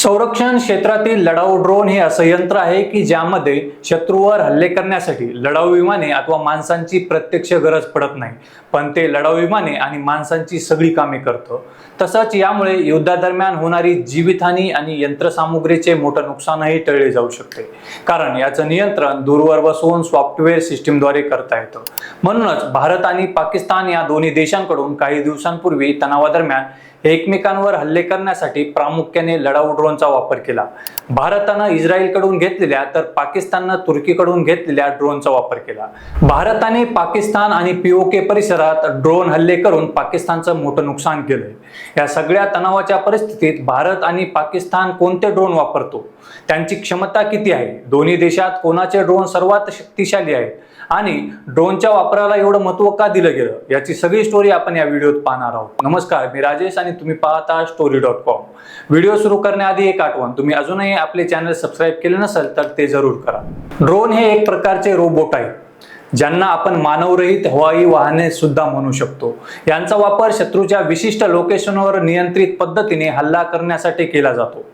संरक्षण क्षेत्रातील लढाऊ ड्रोन हे असं यंत्र आहे की ज्यामध्ये शत्रूवर हल्ले करण्यासाठी लढाऊ विमाने अथवा माणसांची प्रत्यक्ष गरज पडत नाही. पण ते लढाऊ विमाने आणि माणसांची सगळी कामे करतं. तसंच यामुळे युद्धादरम्यान होणारी जीवितहानी आणि यंत्रसामुग्रीचे मोठं नुकसानही टळले जाऊ शकते. कारण याचं नियंत्रण दूरवर बसवून सॉफ्टवेअर सिस्टीमद्वारे करता येतं. म्हणूनच भारत आणि पाकिस्तान या दोन्ही देशांकडून काही दिवसांपूर्वी तणावादरम्यान एकमेकांवर हल्ले करण्यासाठी प्रामुख्याने लढाऊ ड्रोनचा वापर केला. भारतानं इस्रायलकडून घेतलेल्या तर पाकिस्ताननं तुर्कीकडून घेतलेल्या ड्रोनचा वापर केला. भारताने पाकिस्तान आणि पीओके परिसरात ड्रोन हल्ले करून पाकिस्तानचं मोठं नुकसान केलंय. या सगळ्या तणावाच्या परिस्थितीत भारत आणि पाकिस्तान कोणते ड्रोन वापरतो? त्यांची क्षमता किती आहे? दोन्ही देशात कोणाचे ड्रोन सर्वात शक्तिशाली आहे आणि ड्रोनच्या वापराला एवढं महत्त्व का दिलं गेलं? याची सगळी स्टोरी आपण या व्हिडिओत पाहणार आहोत. नमस्कार मी राजेश आणि तुम्ही पाहता स्टोरी डॉट कॉम व्हिडिओ सुरू करण्याआधी एक आठवण तुम्ही अजूनही आपले चॅनल सबस्क्राईब केले नसेल तर ते जरूर करा. ड्रोन हे एक प्रकारचे रोबोट आहे. ज्यांना आपण मानवरहित हवाई वाहने सुद्धा म्हणू शकतो. यांचा वापर शत्रूच्या विशिष्ट लोकेशनवर नियंत्रित पद्धतीने हल्ला करण्यासाठी केला जातो.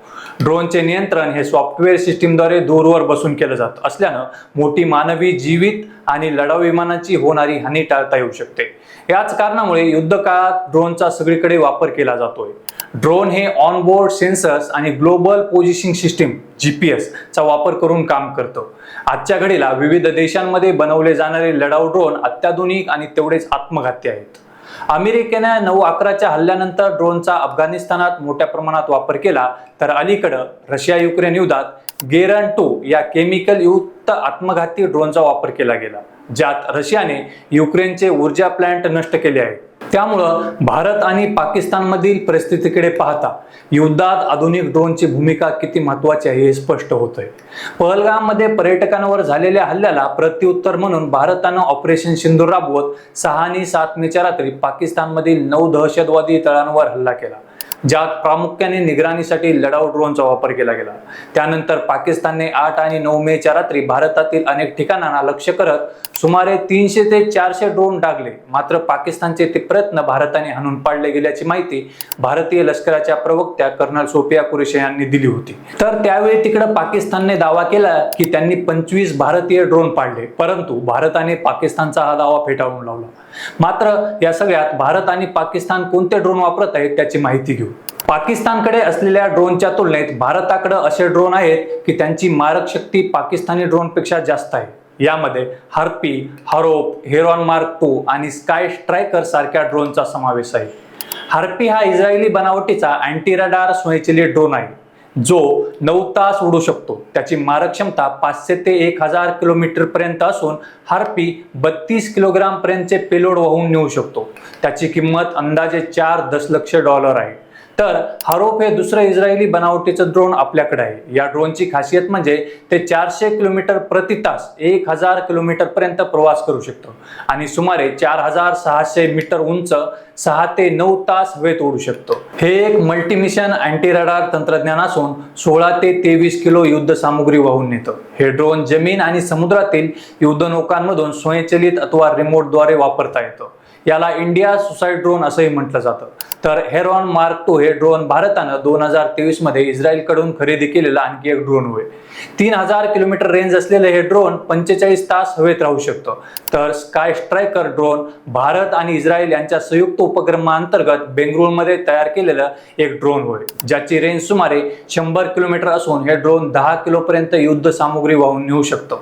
ड्रोनचे नियंत्रण हे सॉफ्टवेअर सिस्टीमद्वारे दूरवर बसून केलं जात असल्यानं मोठी मानवी जीवित आणि लढाऊ विमानाची होणारी हानी टाळता येऊ शकते. याच कारणामुळे युद्ध काळात ड्रोनचा सगळीकडे वापर केला जातोय. ड्रोन हे ऑनबोर्ड सेन्सर्स आणि global positioning system G P चा वापर करून काम करतो. आजच्या घडीला विविध देशांमध्ये बनवले जाणारे लढाऊ ड्रोन अत्याधुनिक आणि तेवढेच आत्मघाती आहेत. अमेरिकेने नऊ अकराच्या हल्ल्यानंतर ड्रोनचा अफगाणिस्तानात मोठ्या प्रमाणात वापर केला तर अलीकडं रशिया युक्रेन युद्धात गेरन टू या केमिकल युक्त आत्मघाती ड्रोनचा वापर केला गेला ज्यात रशियाने युक्रेनचे ऊर्जा प्लांट नष्ट केले आहेत. त्यामुळं भारत आणि पाकिस्तानमधील परिस्थितीकडे पाहता युद्धात आधुनिक ड्रोनची भूमिका किती महत्वाची आहे हे स्पष्ट होत आहे पहलगाममध्ये पर्यटकांवर झालेल्या हल्ल्याला प्रत्युत्तर म्हणून भारतानं ऑपरेशन सिंधू राबवत सहा आणि सात मेच्या रात्री पाकिस्तानमधील नऊ दहशतवादी तळांवर हल्ला केला. ज्यात प्रामुख्याने निगराणीसाठी लढाऊ ड्रोनचा वापर केला गेला. त्यानंतर पाकिस्तानने आठ आणि नऊ मेच्या रात्री भारतातील अनेक ठिकाणांना लक्ष्य करत सुमारे तीनशे ते चारशे ड्रोन डागले. मात्र पाकिस्तानचे ते प्रयत्न भारताने हाणून पाडले गेल्याची माहिती भारतीय लष्कराच्या प्रवक्त्या कर्नल सोफिया कुरेशी यांनी दिली होती. तर त्यावेळी तिकडे पाकिस्तानने दावा केला की त्यांनी पंचवीस भारतीय ड्रोन पाडले परंतु भारताने पाकिस्तानचा हा दावा फेटाळून लावला. मात्र या सगळ्यात भारत आणि पाकिस्तान कोणते ड्रोन वापरत आहेत त्याची माहिती घेऊ. पाकिस्तानकडे असलेल्या ड्रोनच्या तुलनेत भारताकडे असे ड्रोन आहेत की त्यांची मारक शक्ती पाकिस्तानी ड्रोनपेक्षा जास्त आहे. यामध्ये Harpy Harop Heron Mark two आणि स्काय स्ट्रायकर सारख्या ड्रोनचा समावेश आहे. हार्पी हा इस्रायली बनावटीचा अँटीराडार स्वयंचलित ड्रोन आहे जो नऊ तास उडू शकतो. त्याची मारक क्षमता पाचशे ते एक हजार किलोमीटर पर्यंत असून हार्पी बत्तीस किलोग्राम पर्यंतचे पेलोड वाहून नेऊ शकतो. त्याची किंमत अंदाजे चार दशलक्ष डॉलर आहे. तर हरोप हे दुसरं इस्रायली बनावटीचं ड्रोन आपल्याकडे आहे. या ड्रोनची खासियत म्हणजे ते चारशे किलोमीटर प्रति तास एक हजार किलोमीटर पर्यंत प्रवास करू शकतो. आणि सुमारे चार हजार सहाशे मीटर उंच सहा ते नऊ तास हवेत उडू शकतो. हे एक मल्टीमिशन अँटी रडार तंत्रज्ञान असून सोळा ते तेवीस किलो युद्ध सामुग्री वाहून नेतं. हे ड्रोन जमीन आणि समुद्रातील युद्धनौकांमधून स्वयंचलित अथवा रिमोटद्वारे वापरता येतं. याला इंडिया सुसाईड ड्रोन असंही म्हटलं जातं. तर हेरॉन मार्क टू हे ड्रोन भारतानं दोन हजार तेवीसमध्ये इस्रायलकडून खरेदी केलेला आणखी एक ड्रोन होय. तीन हजार किलोमीटर रेंज असलेले हे ड्रोन पंचेचाळीस तास हवेत राहू शकतं. तर स्काय स्ट्रायकर ड्रोन भारत आणि इस्रायल यांच्या संयुक्त उपक्रमाअंतर्गत बेंगळुरूमध्ये तयार केलेलं एक ड्रोन होय. ज्याची रेंज सुमारे शंभर किलोमीटर असून हे ड्रोन दहा किलोपर्यंत युद्ध सामुग्री वाहून नेऊ शकतं.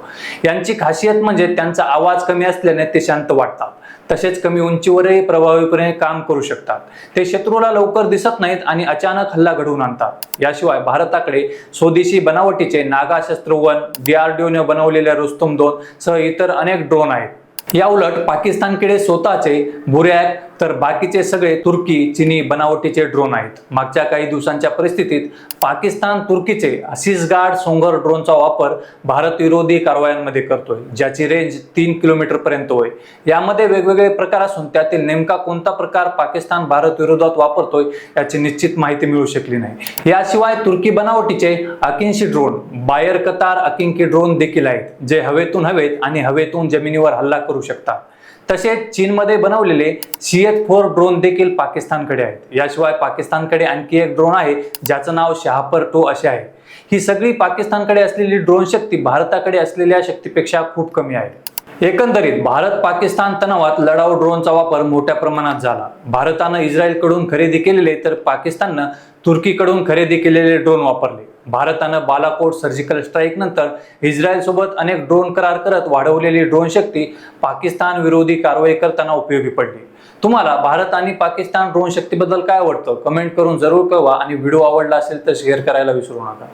यांची खासियत म्हणजे त्यांचा आवाज कमी असल्याने ते शांत वाटतात. तसेच कमी उंचीवरही प्रभावीपणे काम करू शकतात. ते शत्रूला लवकर दिसत नाहीत आणि अचानक हल्ला घडवून आणतात. याशिवाय भारताकडे स्वदेशी बनावटीचे नागा शस्त्र वन डीआरडीओने बनवलेल्या रुस्तुम दोन सह इतर अनेक ड्रोन आहेत. या उलट पाकिस्तानकडे स्वतःचे बुरॅक तर बाकीचे सगळे तुर्की चिनी बनावटीचे ड्रोन आहेत. मागच्या काही दिवसांच्या परिस्थितीत पाकिस्तान तुर्कीचे गार्ड सोंगर ड्रोनचा वापर भारत विरोधी कारवायांमध्ये करतोय ज्याची रेंज तीन किलोमीटर पर्यंत होय. यामध्ये वेगवेगळे प्रकार असून त्यातील नेमका कोणता प्रकार पाकिस्तान भारत विरोधात वापरतोय याची निश्चित माहिती मिळू शकली नाही. याशिवाय तुर्की बनावटीचे Akinci drone buyer Qatar Akinci drone देखील आहेत जे हवेतून हवेत आणि हवेतून जमिनीवर हल्ला करू शकतात. तसेच चीनमध्ये बनवलेले सी एच फोर ड्रोन देखील पाकिस्तानकडे आहेत. याशिवाय पाकिस्तानकडे आणखी एक ड्रोन आहे ज्याचं नाव शहापर टू असे आहे. ही सगळी पाकिस्तानकडे असलेली ड्रोन शक्ती भारताकडे असलेल्या शक्तीपेक्षा खूप कमी आहे. एकंदरीत भारत पाकिस्तान तणावात लढाऊ ड्रोनचा वापर मोठ्या प्रमाणात झाला. भारतानं इस्रायलकडून खरेदी केलेले तर पाकिस्ताननं तुर्कीकडून खरेदी केलेले ड्रोन वापरले. भारतानं बालाकोट सर्जिकल स्ट्राईक नंतर इस्रायलसोबत अनेक ड्रोन करार करत वाढवलेली ड्रोन शक्ती पाकिस्तान विरोधी कारवाई करताना उपयोगी पडली. तुम्हाला भारत आणि पाकिस्तान ड्रोन शक्तीबद्दल काय वाटतं कमेंट करून जरूर कळवा आणि व्हिडिओ आवडला असेल तर शेअर करायला विसरू नका.